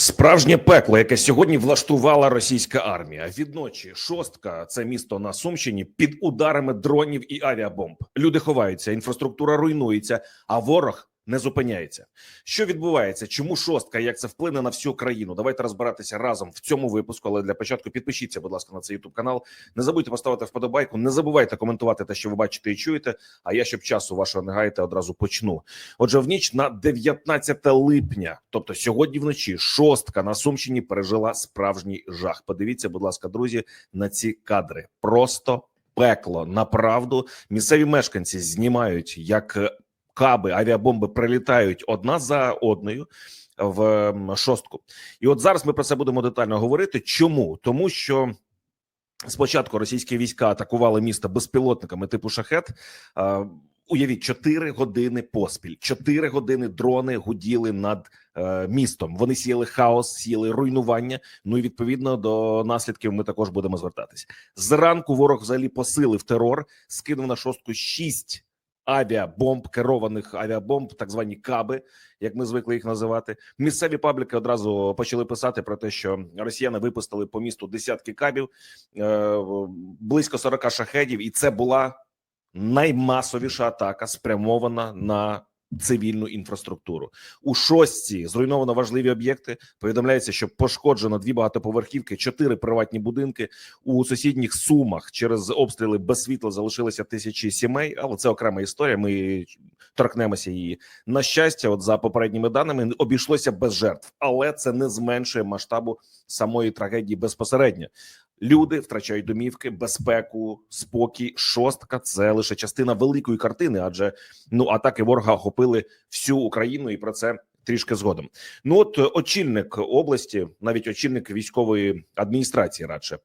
Справжнє пекло, яке сьогодні влаштувала російська армія. Відночі шостка це місто на Сумщині під ударами дронів і авіабомб. Люди ховаються, інфраструктура руйнується, а ворог не зупиняється. Що відбувається? Чому шостка? Як це вплине на всю країну? Давайте розбиратися разом в цьому випуску. Але для початку підпишіться, будь ласка, на цей ютуб канал. Не забудьте поставити вподобайку. Не забувайте коментувати те, що ви бачите і чуєте. А я щоб часу вашого не гаяти, одразу почну. Отже, в ніч на 19 липня, тобто сьогодні вночі, шостка на Сумщині пережила справжній жах. Подивіться, будь ласка, друзі, на ці кадри. Просто пекло. Направду місцеві мешканці знімають, як каби, авіабомби прилітають одна за одною. В шостку, і от зараз ми про це будемо детально говорити. Чому тому, що спочатку російські війська атакували місто безпілотниками типу шахет. Уявіть, 4 години поспіль, 4 години дрони гуділи над е, містом. Вони сіяли хаос, сіяли руйнування. Ну і відповідно до наслідків ми також будемо звертатись. Зранку ворог взагалі посилив терор, скинув на шостку 6 авіабомб, керованих авіабомб, так звані каби, як ми звикли їх називати. Місцеві пабліки одразу почали писати про те, що росіяни випустили по місту десятки кабів, е, близько 40 шахедів, і це була наймасовіша атака, спрямована на цивільну інфраструктуру. У шостці зруйновано важливі об'єкти. Повідомляється, що пошкоджено дві багатоповерхівки, чотири приватні будинки. У сусідніх сумах через обстріли без світла залишилися тисячі сімей, але це окрема історія. Ми торкнемося її. На щастя, от за попередніми даними, обійшлося без жертв, але це не зменшує масштабу самої трагедії безпосередньо. Люди втрачають домівки, безпеку, спокій. Шостка це лише частина великої картини, адже ну атаки ворога охопили всю Україну, і про це трішки згодом. Ну от е, очільник області, навіть очільник військової адміністрації, радше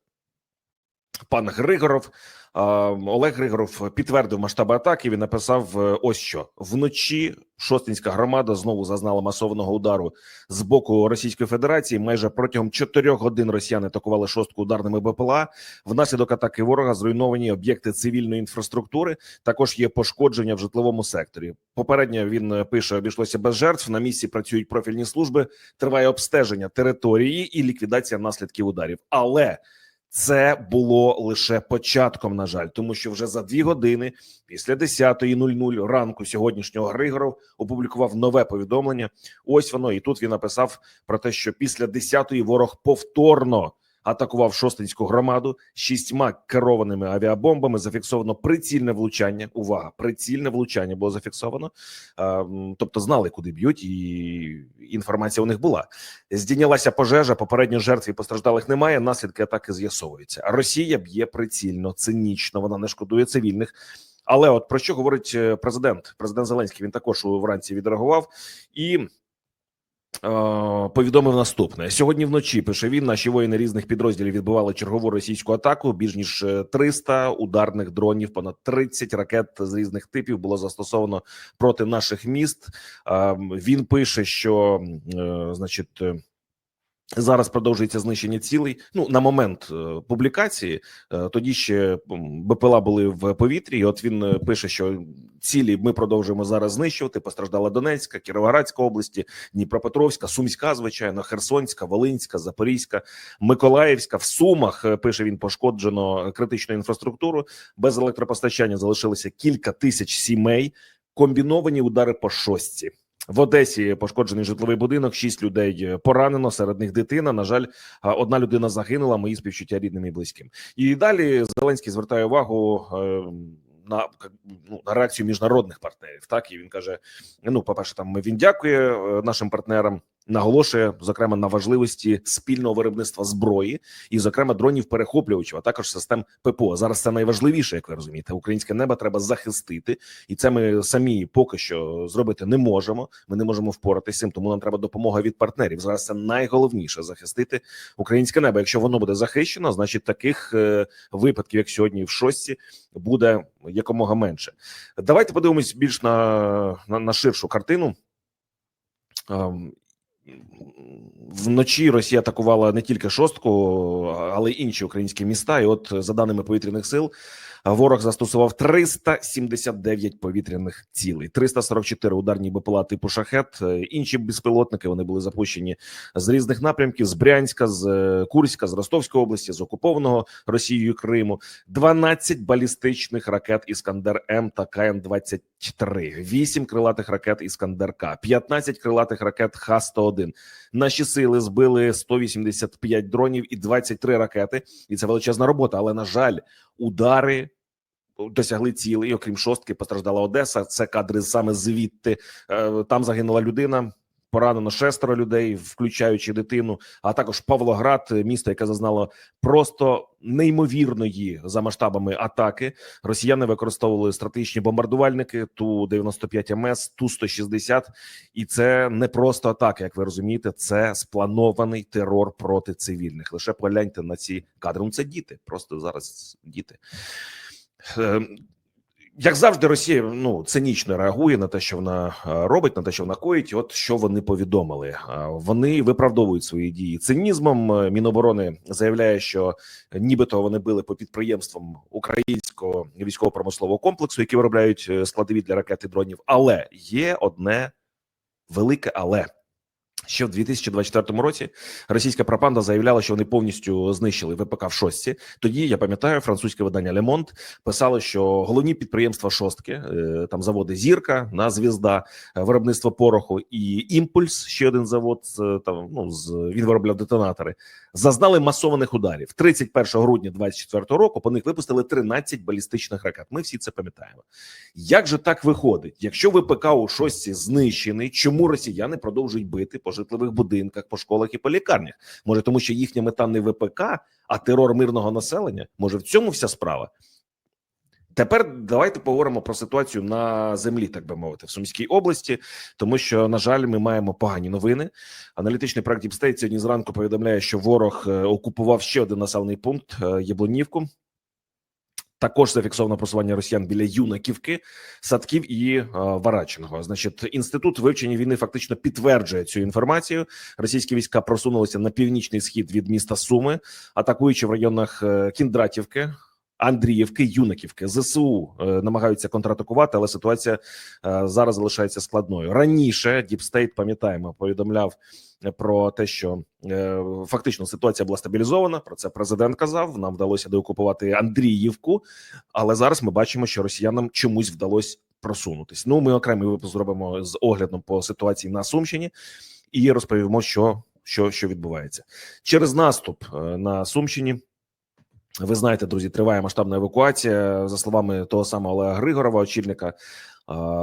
пан Григоров. Олег Григоров підтвердив масштаби атаки. Він написав е, ось що вночі. Шостинська громада знову зазнала масованого удару з боку Російської Федерації. Майже протягом чотирьох годин росіяни атакували шостку ударними БПЛА. Внаслідок атаки ворога зруйновані об'єкти цивільної інфраструктури. Також є пошкодження в житловому секторі. Попередньо він е, пише: обійшлося без жертв. На місці працюють профільні служби. Триває обстеження території і ліквідація наслідків ударів. Але це було лише початком, на жаль, тому що вже за дві години після 10.00 ранку сьогоднішнього Григоров опублікував нове повідомлення. Ось воно, і тут він написав про те, що після 10-ї ворог повторно атакував шостинську громаду шістьма керованими авіабомбами. Зафіксовано прицільне влучання. Увага, прицільне влучання було зафіксовано. Тобто знали, куди б'ють, і інформація у них була. Здійнялася пожежа. Попередньо жертв і постраждалих немає. Наслідки атаки з'ясовуються. Росія б'є прицільно, цинічно. Вона не шкодує цивільних. Але от про що говорить е, президент? Президент Зеленський він також вранці відреагував і. Е, Повідомив наступне сьогодні. Вночі пише він. Наші воїни різних підрозділів відбивали чергову російську атаку. Більш ніж е, 300 ударних дронів, понад 30 ракет з різних типів було застосовано проти наших міст. Е, Він пише, що е, значить. Зараз продовжується знищення цілей. Ну на момент е, публікації е, тоді ще БПЛА були в повітрі. І от він е, пише, що цілі ми продовжуємо зараз знищувати. Постраждала Донецька, Кіровоградська області, Дніпропетровська, Сумська, звичайно, Херсонська, Волинська, Запорізька, Миколаївська. В Сумах е, пише він пошкоджено критичну інфраструктуру. Без електропостачання залишилося кілька тисяч сімей. Комбіновані удари по шостці. В Одесі пошкоджений житловий будинок, шість людей е, поранено, серед них дитина. На жаль, одна людина загинула. Мої співчуття рідним і близьким. І далі Зеленський звертає увагу е, на, ну, на реакцію міжнародних партнерів. Так і він каже: ну, по перше, там він дякує е, нашим партнерам. Наголошує зокрема на важливості спільного виробництва зброї і, зокрема, дронів перехоплювачів, а також систем ППО. Зараз це найважливіше, як ви розумієте. Українське небо треба захистити, і це ми самі поки що зробити не можемо. Ми не можемо впоратися цим, тому нам треба допомога від партнерів. Зараз це найголовніше захистити українське небо. Якщо воно буде захищено, значить таких е, випадків, як сьогодні в шостці, буде якомога менше. Давайте подивимось більш на, на, на ширшу картину. Вночі Росія атакувала не тільки шостку, але й інші українські міста. І от за даними повітряних сил, Ворог застосував 379 повітряних цілей, 344 ударні БПЛА типу шахет. Інші безпілотники вони були запущені з різних напрямків: з Брянська, з е, Курська, з Ростовської області, з окупованого Росією Криму, 12 балістичних ракет Іскандер М та КН 23 8 крилатих ракет Іскандер К, 15 крилатих ракет Х-101. Наші сили збили 185 дронів і 23 ракети. І це величезна робота. Але на жаль, удари досягли цілей. Окрім шостки, постраждала Одеса. Це кадри саме звідти. Е, Там загинула людина. Поранено шестеро людей, включаючи дитину, а також Павлоград, місто, яке зазнало просто неймовірної за масштабами атаки. Росіяни використовували стратегічні бомбардувальники ту 95 МС, ту 160 і це не просто атака, як ви розумієте. Це спланований терор проти цивільних. Лише погляньте на ці кадри. Ну це діти, просто зараз діти. Як завжди, Росія ну цинічно реагує на те, що вона е, робить, на те, що вона коїть. От що вони повідомили. Е, Вони виправдовують свої дії цинізмом. Е, Міноборони заявляє, що нібито вони били по підприємствам українського військово-промислового комплексу, які виробляють складові для ракет і дронів. Але є одне велике але. Ще в 2024 році російська пропаганда заявляла, що вони повністю знищили ВПК в шостці. Тоді я пам'ятаю, французьке видання Monde писало, що головні підприємства шостки, е, там заводи Зірка на звізда, е, виробництво пороху і імпульс. Ще один завод з, там ну з він виробляв детонатори. Зазнали масованих ударів 31 грудня 2024 року. По них випустили 13 балістичних ракет. Ми всі це пам'ятаємо. Як же так виходить? Якщо ВПК у шостці знищений, чому росіяни продовжують бити по житлових будинках, по школах і по лікарнях? Може, тому що їхня мета не ВПК, а терор мирного населення? Може, в цьому вся справа? Тепер давайте поговоримо про ситуацію на землі, так би мовити, в Сумській області, тому що на жаль, ми маємо погані новини. Аналітичний проект State сьогодні зранку повідомляє, що ворог е, окупував ще один населений пункт е, Яблунівку. Також зафіксовано просування росіян біля Юнаківки, Садків і е, Варачиного. Значить, інститут вивчення війни фактично підтверджує цю інформацію. Російські війська просунулися на північний схід від міста Суми, атакуючи в районах е, Кіндратівки. Андріївки, Юнаківки, ЗСУ е, намагаються контратакувати, але ситуація е, зараз залишається складною. Раніше Діпстейт, пам'ятаємо, повідомляв е, про те, що фактично ситуація була стабілізована. Про це президент казав. Нам вдалося деокупувати Андріївку, але зараз ми бачимо, що росіянам чомусь вдалося просунутись. Ну, ми окремий випуск зробимо з оглядом по ситуації на Сумщині і розповімо, що, що, що відбувається через наступ на Сумщині. Ви знаєте, друзі, триває масштабна евакуація. За словами того самого Олега Григорова, очільника.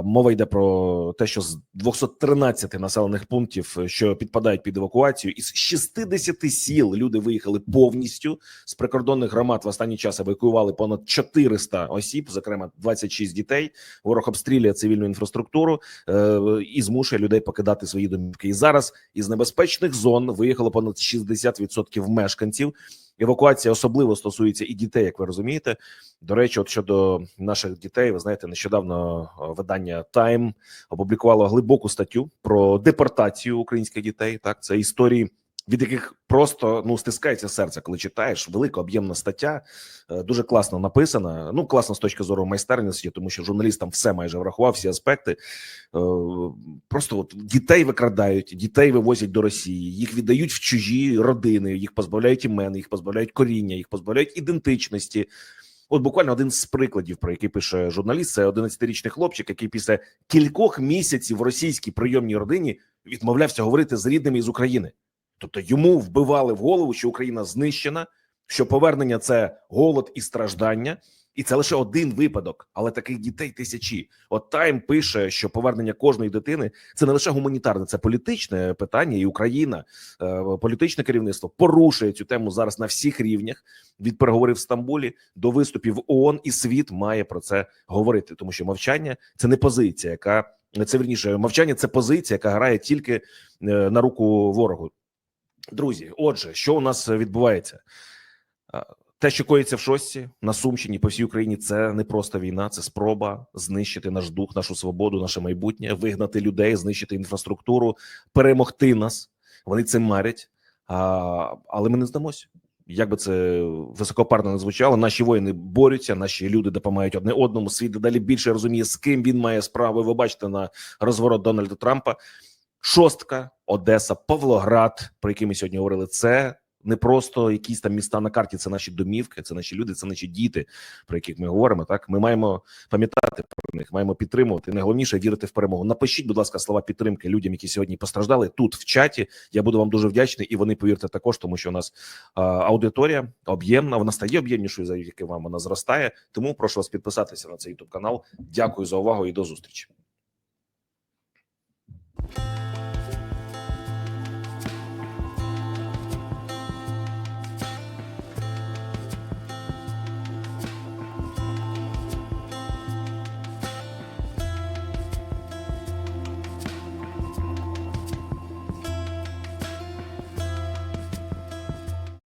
Мова йде про те, що з 213 населених пунктів, що підпадають під евакуацію, із 60 сіл люди виїхали повністю з прикордонних громад. В останній час евакуювали понад 400 осіб, зокрема 26 дітей. Ворог обстрілює цивільну інфраструктуру е, і змушує людей покидати свої домівки. І зараз із небезпечних зон виїхало понад 60% мешканців. Евакуація особливо стосується і дітей, як ви розумієте. До речі, от щодо наших дітей, ви знаєте, нещодавно е, видання Time опублікувало глибоку статтю про депортацію українських дітей. Так, це історії, від яких просто ну стискається серце, коли читаєш. Велика об'ємна стаття, е, дуже класно написана. Ну класно з точки зору майстерності, тому що журналіст там все майже врахував, всі аспекти. Е, Просто от дітей викрадають, дітей вивозять до Росії, їх віддають в чужі родини, їх позбавляють імен, їх позбавляють коріння, їх позбавляють ідентичності. От буквально один з прикладів, про який пише журналіст, це 11-річний хлопчик, який після кількох місяців в російській прийомній родині відмовлявся говорити з рідними із України. Тобто йому вбивали в голову, що Україна знищена, що повернення це голод і страждання, і це лише один випадок, але таких дітей тисячі. От Тайм пише, що повернення кожної дитини це не лише гуманітарне, це політичне питання, і Україна, е, політичне керівництво порушує цю тему зараз на всіх рівнях від переговорів в Стамбулі до виступів ООН, і світ має про це говорити, тому що мовчання це не позиція, яка це верніше мовчання, це позиція, яка грає тільки е, на руку ворогу. Друзі, отже, що у нас відбувається? Те, що коїться в шостці на Сумщині по всій Україні, це не просто війна, це спроба знищити наш дух, нашу свободу, наше майбутнє, вигнати людей, знищити інфраструктуру, перемогти нас. Вони цим марять, а, але ми не здамося. Як би це високопарно не звучало, наші воїни борються, наші люди допомагають одне одному. Світ дедалі більше розуміє, з ким він має справу. Ви бачите на розворот Дональда Трампа. Шостка, Одеса, Павлоград, про які ми сьогодні говорили. Це не просто якісь там міста на карті, це наші домівки, це наші люди, це наші діти, про яких ми говоримо. Так ми маємо пам'ятати про них, маємо підтримувати. Найголовніше вірити в перемогу. Напишіть, будь ласка, слова підтримки людям, які сьогодні постраждали тут в чаті. Я буду вам дуже вдячний, і вони повірте також, тому що у нас а, аудиторія об'ємна. Вона стає об'ємнішою завдяки вам. Вона зростає. Тому прошу вас підписатися на цей youtube канал. Дякую за увагу і до зустрічі.